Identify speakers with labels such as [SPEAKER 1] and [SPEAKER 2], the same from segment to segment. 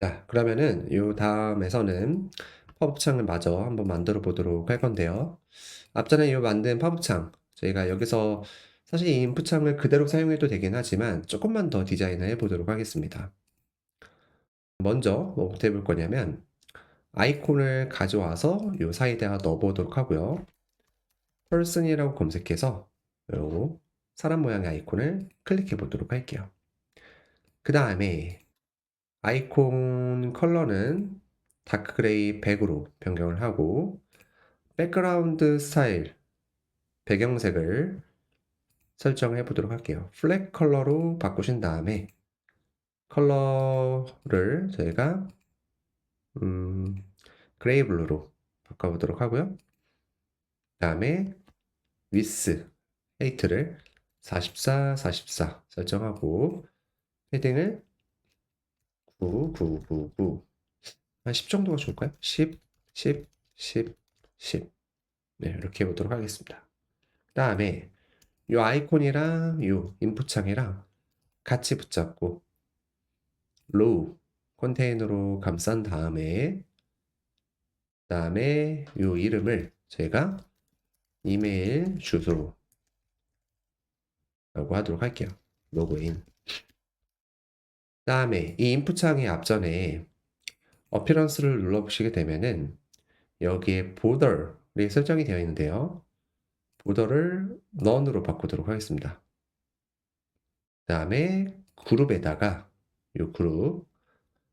[SPEAKER 1] 자, 그러면은 요 다음에서는 팝업창을 마저 한번 만들어 보도록 할 건데요. 앞전에 요 만든 팝업창, 저희가 여기서 사실 이 인풋창을 그대로 사용해도 되긴 하지만 조금만 더 디자인을 해 보도록 하겠습니다. 먼저 뭐부터 해볼 거냐면 아이콘을 가져와서 요 사이에다가 넣어 보도록 하고요. person이라고 검색해서 요 사람 모양의 아이콘을 클릭해 보도록 할게요. 그 다음에 아이콘 컬러는 다크 그레이 100으로 변경을 하고 백그라운드 스타일 배경색을 설정해 보도록 할게요. 플랫 컬러로 바꾸신 다음에 컬러를 저희가 음, 그레이 블루로 바꿔보도록 하고요. 그 다음에 위스 헤이트를 44, 44 설정하고 헤딩을 9, 9, 9, 9. 한 10 정도가 좋을까요? 10, 10, 10, 10. 네, 이렇게 해보도록 하겠습니다. 그 다음에 이 아이콘이랑 이 인풋 창이랑 같이 붙잡고 로우 컨테이너로 감싼 다음에 그 다음에 이 이름을 제가 이메일 주소 라고 하도록 할게요. 로그인. 다음에 이 인풋 창의 앞전에 어피런스를 눌러보시게 되면은 여기에 보더이 설정이 되어 있는데요. 보더를 none으로 바꾸도록 하겠습니다. 그 다음에 그룹에다가 이 그룹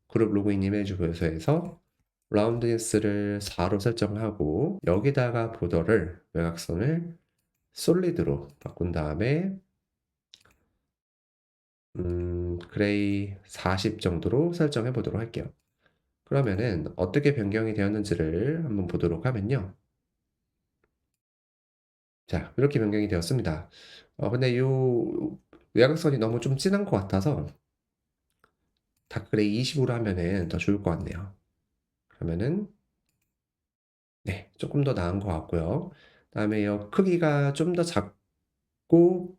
[SPEAKER 1] 그룹 로그인 이메일 주소에서 라운드니스를 4로 설정을 하고 여기다가 보더를 외곽선을 솔리드로 바꾼 다음에 음, 그레이 40 정도로 설정해 보도록 할게요. 그러면은 어떻게 변경이 되었는지를 한번 보도록 하면요. 자, 이렇게 변경이 되었습니다. 어, 근데 요 외곽선이 너무 좀 진한 것 같아서 다크레이 20으로 하면은 더 좋을 것 같네요. 그러면은 네, 조금 더 나은 것 같고요. 그다음에 요 크기가 좀 더 작고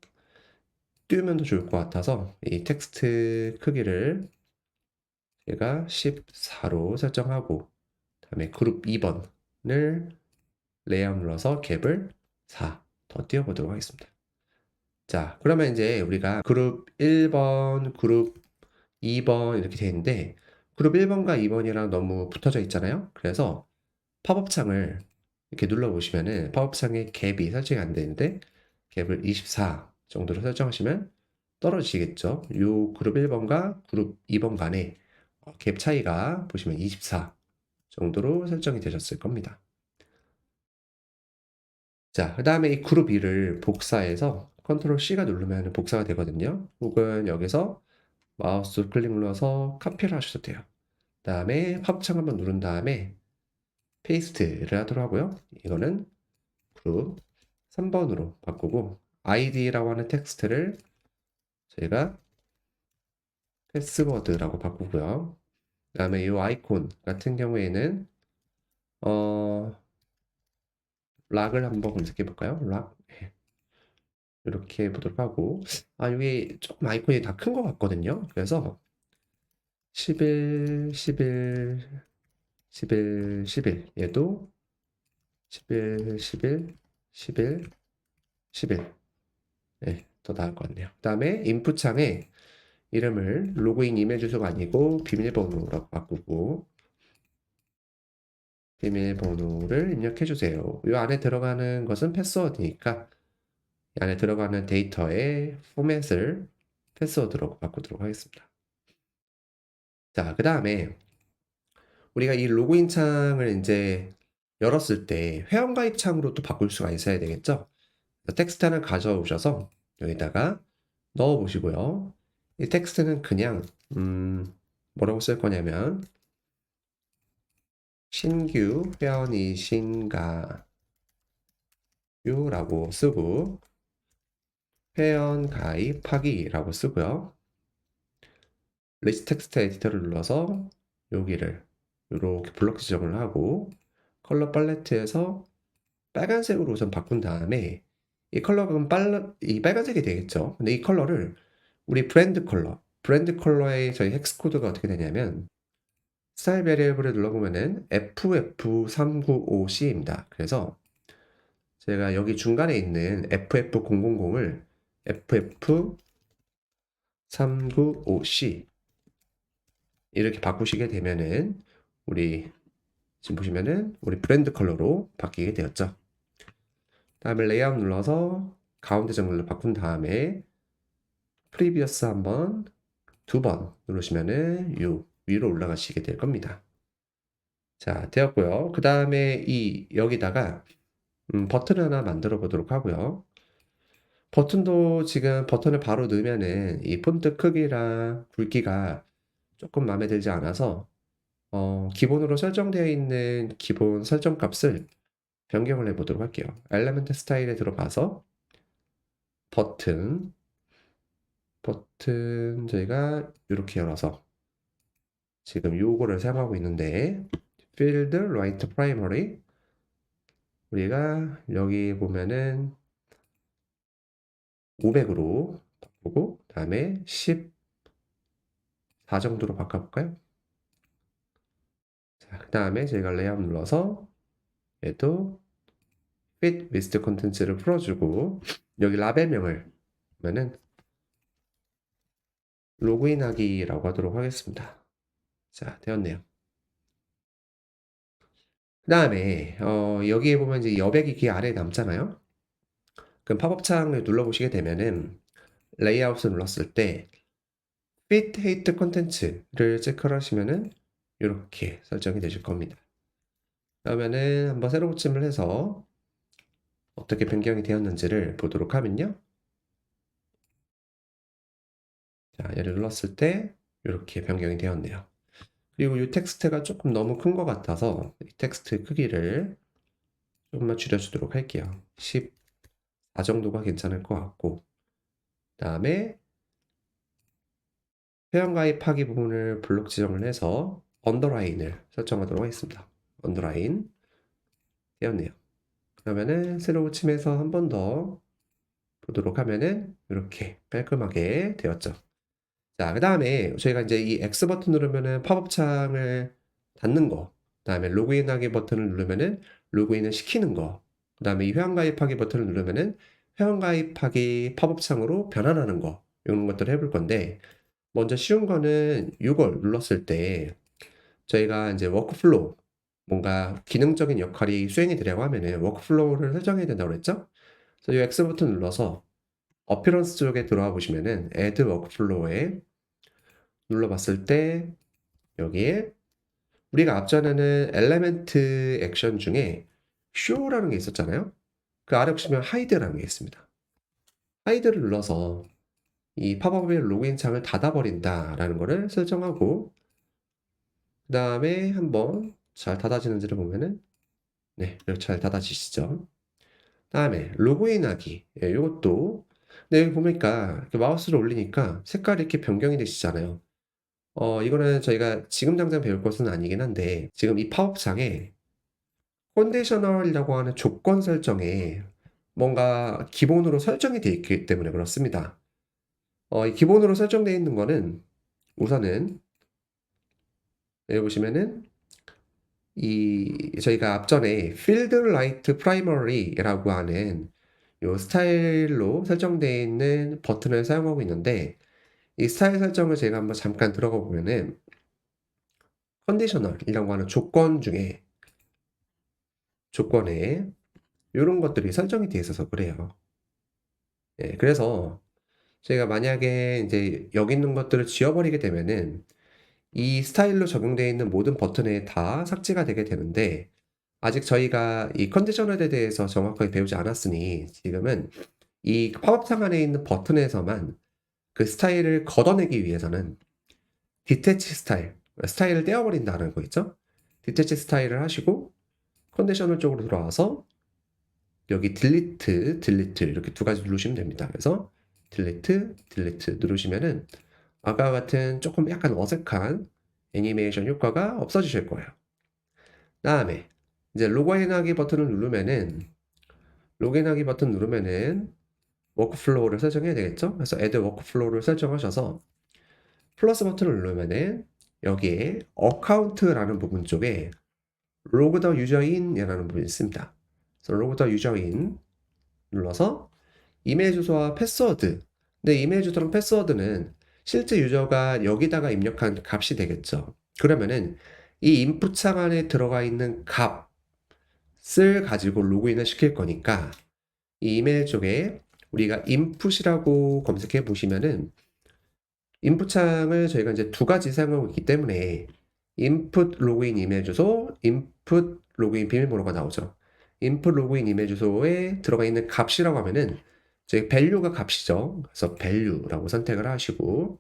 [SPEAKER 1] 띄우면 더 좋을 것 같아서 이 텍스트 크기를 제가 14로 설정하고 그다음에 그룹 2번을 레이아웃 눌러서 갭을 4 더 띄워보도록 하겠습니다. 자, 그러면 이제 우리가 그룹 1번, 그룹 2번 이렇게 되어 있는데 그룹 1번과 2번이랑 너무 붙어져 있잖아요. 그래서 팝업 창을 이렇게 눌러보시면은 팝업 창에 갭이 설정이 안 되는데 갭을 24 정도로 설정하시면 떨어지겠죠. 요 그룹 1번과 그룹 2번 간의 갭 차이가 보시면 24 정도로 설정이 되셨을 겁니다. 자, 그 다음에 이 그룹 2를 복사해서 컨트롤 C가 누르면 복사가 되거든요. 혹은 여기서 마우스 클릭 눌러서 카피를 하셔도 돼요. 그 다음에 합창 한번 누른 다음에 페이스트를 하도록 하고요. 이거는 그룹 3번으로 바꾸고 id라고 하는 텍스트를 저희가 패스워드라고 바꾸고요. 그 다음에 이 아이콘 같은 경우에는 어 락을 한번 검색해 볼까요? 락 네. 이렇게 보도록 하고 아 이게 조금 아이콘이 다 큰 것 같거든요. 그래서 11, 11, 11, 11 얘도 11, 11, 11, 11 네, 더 나을 것 같네요. 그 다음에 인풋 창에 이름을 로그인 이메일 주소가 아니고 비밀번호라고 바꾸고 비밀번호를 입력해 주세요. 이 안에 들어가는 것은 패스워드니까 이 안에 들어가는 데이터의 포맷을 패스워드로 바꾸도록 하겠습니다. 자, 그 다음에 우리가 이 로그인 창을 이제 열었을 때 회원가입 창으로 또 바꿀 수가 있어야 되겠죠? 텍스트 하나 가져오셔서 여기다가 넣어 보시고요. 이 텍스트는 그냥 음, 뭐라고 쓸 거냐면 신규 회원이신가요? 라고 쓰고 회원 가입하기 라고 쓰고요. 리스트 텍스트 에디터를 눌러서 여기를 이렇게 블록 지정을 하고 컬러 팔레트에서 빨간색으로 우선 바꾼 다음에 이 컬러가 빨, 이 빨간색이 되겠죠. 근데 이 컬러를 우리 브랜드 컬러, 브랜드 컬러의 저희 헥스 코드가 어떻게 되냐면 스타일 베리어블을 눌러보면은 FF395C입니다. 그래서 제가 여기 중간에 있는 FF000을 FF395C 이렇게 바꾸시게 되면은 우리 지금 보시면은 우리 브랜드 컬러로 바뀌게 되었죠. 다음에 레이아웃 눌러서 가운데 정글로 바꾼 다음에 프리비어스 한번 두 번 누르시면은 유 위로 올라가시게 될 겁니다. 자, 되었고요. 그 다음에 이 여기다가 음, 버튼 하나 만들어 보도록 하고요. 버튼도 지금 버튼을 바로 넣으면은 이 폰트 크기랑 굵기가 조금 마음에 들지 않아서 어, 기본으로 설정되어 있는 기본 설정 값을 변경을 해보도록 할게요. 엘리멘트 스타일에 들어가서 버튼 버튼 저희가 이렇게 열어서 지금 요거를 사용하고 있는데 field right primary 우리가 여기 보면은 500으로 바꾸고 다음에 14 정도로 바꿔볼까요? 자, 그 다음에 저희가 레이아웃 눌러서 얘도 fit with content를 풀어주고 여기 라벨명을 보면은 로그인하기라고 하도록 하겠습니다. 자, 되었네요. 그 다음에 어, 여기에 보면 이제 여백이 그 아래에 남잖아요. 그럼 팝업 창을 눌러보시게 되면은 레이아웃을 눌렀을 때 fit hate content를 체크를 하시면은 이렇게 설정이 되실 겁니다. 그러면은 한번 새로 고침을 해서 어떻게 변경이 되었는지를 보도록 하면요. 자, 얘를 눌렀을 때 이렇게 변경이 되었네요. 그리고 이 텍스트가 조금 너무 큰 것 같아서 이 텍스트 크기를 조금만 줄여주도록 할게요. 14 정도가 괜찮을 것 같고 그 다음에 회원 가입하기 부분을 블록 지정을 해서 언더라인을 설정하도록 하겠습니다. 언더라인 되었네요. 그러면은 새로 고침해서 한 번 더 보도록 하면은 이렇게 깔끔하게 되었죠. 자, 그 다음에 저희가 이제 이 X 버튼 누르면은 팝업 창을 닫는 거, 그 다음에 로그인하기 버튼을 누르면은 로그인을 시키는 거, 그 다음에 이 회원가입하기 버튼을 누르면은 회원가입하기 팝업 창으로 변환하는 거, 이런 것들을 해볼 건데, 먼저 쉬운 거는 이걸 눌렀을 때 저희가 이제 워크플로우, 뭔가 기능적인 역할이 수행이 되려고 하면은 워크플로우를 설정해야 된다고 그랬죠? 그래서 이 X 버튼 눌러서 어피런스 쪽에 들어와 보시면은 Add Workflow에 눌러봤을 때 여기에 우리가 앞전에는 엘레멘트 액션 중에 show라는 게 있었잖아요. 그 아래 보시면 hide라는 게 있습니다. hide를 눌러서 이 팝업의 로그인 창을 닫아버린다라는 거를 설정하고 그 다음에 한번 잘 닫아지는지를 보면은 네, 이렇게 잘 닫아지시죠. 다음에 로그인하기 예, 이것도 근데 여기 보니까 마우스를 올리니까 색깔이 이렇게 변경이 되시잖아요. 어, 이거는 저희가 지금 당장 배울 것은 아니긴 한데 지금 이 팝업창에 컨디셔널이라고 하는 조건 설정에 뭔가 기본으로 설정이 되어 있기 때문에 그렇습니다. 어, 이 기본으로 설정되어 있는 거는 우선은 여기 보시면은 이 저희가 앞전에 Field Light Primary라고 하는 요 스타일로 설정되어 있는 버튼을 사용하고 있는데 이 스타일 설정을 제가 한번 잠깐 들어가 보면은 컨디셔널이라고 하는 조건 중에 조건에 이런 것들이 설정이 되어 있어서 그래요. 예, 그래서 제가 만약에 이제 여기 있는 것들을 지워버리게 되면은 이 스타일로 적용되어 있는 모든 버튼에 다 삭제가 되게 되는데 아직 저희가 이 컨디셔널에 대해서 정확하게 배우지 않았으니 지금은 이 팝업창 안에 있는 버튼에서만 그 스타일을 걷어내기 위해서는 디테치 스타일, 스타일을 떼어버린다는 거 있죠? 디테치 스타일을 하시고 컨디셔널 쪽으로 들어와서 여기 딜리트, 딜리트 이렇게 두 가지 누르시면 됩니다. 그래서 딜리트, 딜리트 누르시면은 아까 같은 조금 약간 어색한 애니메이션 효과가 없어지실 거예요. 다음에 이제 로그인하기 버튼을 누르면은 로그인하기 버튼 누르면은 워크플로우를 설정해야 되겠죠? 그래서 add 워크플로우를 설정하셔서 플러스 버튼을 누르면은 여기에 어카운트라는 부분 쪽에 로그 더 유저인이라는 부분이 있습니다. 그래서 로그 더 유저인 눌러서 이메일 주소와 패스워드. 근데 이메일 주소랑 패스워드는 실제 유저가 여기다가 입력한 값이 되겠죠. 그러면은 이 인풋 창 안에 들어가 있는 값을 가지고 로그인을 시킬 거니까 이 이메일 쪽에 우리가 인풋이라고 검색해 보시면은 인풋 창을 저희가 이제 두 가지 사용하고 있기 때문에 인풋 로그인 이메일 주소, 인풋 로그인 비밀번호가 나오죠. 인풋 로그인 이메일 주소에 들어가 있는 값이라고 하면은 저희 value가 값이죠. 그래서 value라고 선택을 하시고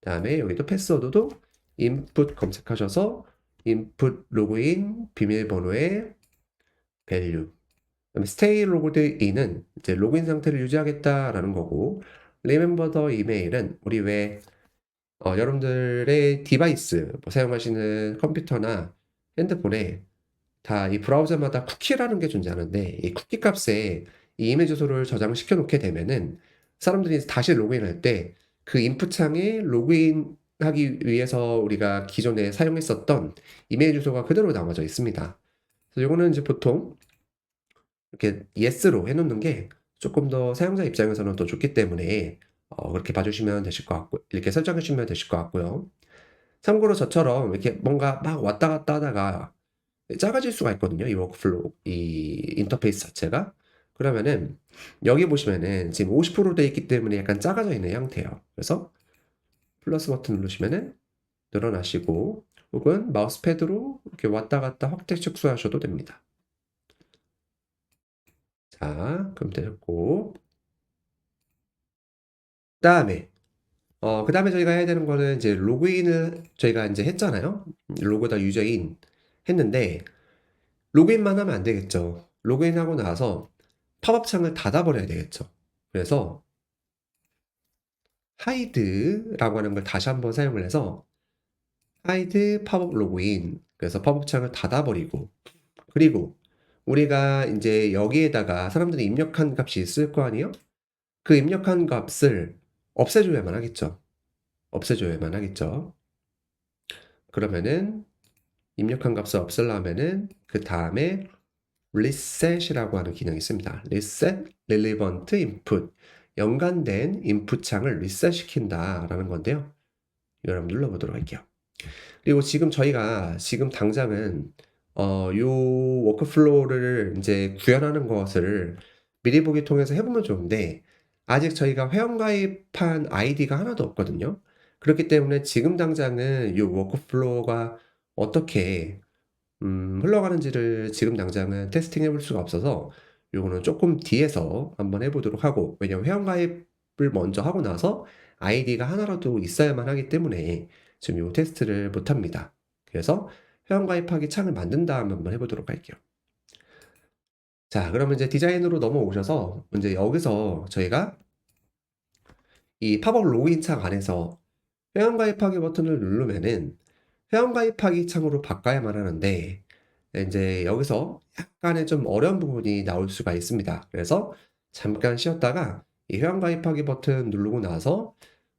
[SPEAKER 1] 그다음에 여기도 패스워드도 input 검색하셔서 input 로그인 비밀번호에 value 그다음에 stay logged in은 이제 로그인 상태를 유지하겠다라는 거고 remember the email은 우리 왜 어, 여러분들의 디바이스 뭐 사용하시는 컴퓨터나 핸드폰에 다 이 브라우저마다 쿠키라는 게 존재하는데 이 쿠키 값에 이 이메일 주소를 저장시켜 놓게 되면은 사람들이 다시 로그인할 때 그 인풋 창에 로그인하기 위해서 우리가 기존에 사용했었던 이메일 주소가 그대로 남아져 있습니다. 그래서 이거는 이제 보통 이렇게 yes로 해놓는 게 조금 더 사용자 입장에서는 더 좋기 때문에 어, 그렇게 봐주시면 되실 것 같고 이렇게 설정해 주시면 되실 것 같고요. 참고로 저처럼 이렇게 뭔가 막 왔다 갔다 하다가 작아질 수가 있거든요. 이 워크플로우, 이 인터페이스 자체가. 그러면은 여기 보시면은 지금 50%돼 있기 때문에 약간 작아져 있는 형태예요. 그래서 플러스 버튼 누르시면은 늘어나시고 혹은 마우스패드로 이렇게 왔다 갔다 확대 축소하셔도 됩니다. 자, 그럼 됐고 그다음에 어, 그 다음에 저희가 해야 되는 거는 이제 로그인을 저희가 이제 했잖아요. 로그다 유저인 했는데 로그인만 하면 안 되겠죠. 로그인하고 나서 팝업 창을 닫아버려야 되겠죠. 그래서 하이드라고 하는 걸 다시 한번 사용을 해서 하이드 팝업 로그인 그래서 팝업 창을 닫아버리고 그리고 우리가 이제 여기에다가 사람들이 입력한 값이 있을 거 아니에요? 그 입력한 값을 없애줘야만 하겠죠. 없애줘야만 하겠죠. 그러면은 입력한 값을 없애려면은 그 다음에 reset이라고 하는 기능이 있습니다. reset relevant input 연관된 인풋 창을 리셋 시킨다라는 건데요. 이걸 한번 눌러보도록 할게요. 그리고 지금 저희가 지금 당장은 어, 요 워크플로우를 이제 구현하는 것을 미리 보기 통해서 해보면 좋은데 아직 저희가 회원가입한 아이디가 하나도 없거든요. 그렇기 때문에 지금 당장은 이 워크플로우가 어떻게 음, 흘러가는지를 지금 당장은 테스팅 해볼 수가 없어서 요거는 조금 뒤에서 한번 해보도록 하고 왜냐면 회원가입을 먼저 하고 나서 아이디가 하나라도 있어야만 하기 때문에 지금 요 테스트를 못합니다. 그래서 회원가입하기 창을 만든 다음에 한번 해보도록 할게요. 자, 그러면 이제 디자인으로 넘어오셔서 이제 여기서 저희가 이 팝업 로그인 창 안에서 회원가입하기 버튼을 누르면은 회원가입하기 창으로 바꿔야만 하는데 이제 여기서 약간의 좀 어려운 부분이 나올 수가 있습니다. 그래서 잠깐 쉬었다가 이 회원가입하기 버튼 누르고 나서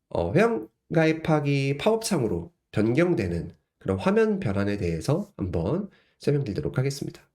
[SPEAKER 1] 어, 회원가입하기 팝업 창으로 변경되는 그런 화면 변환에 대해서 한번 설명드리도록 하겠습니다.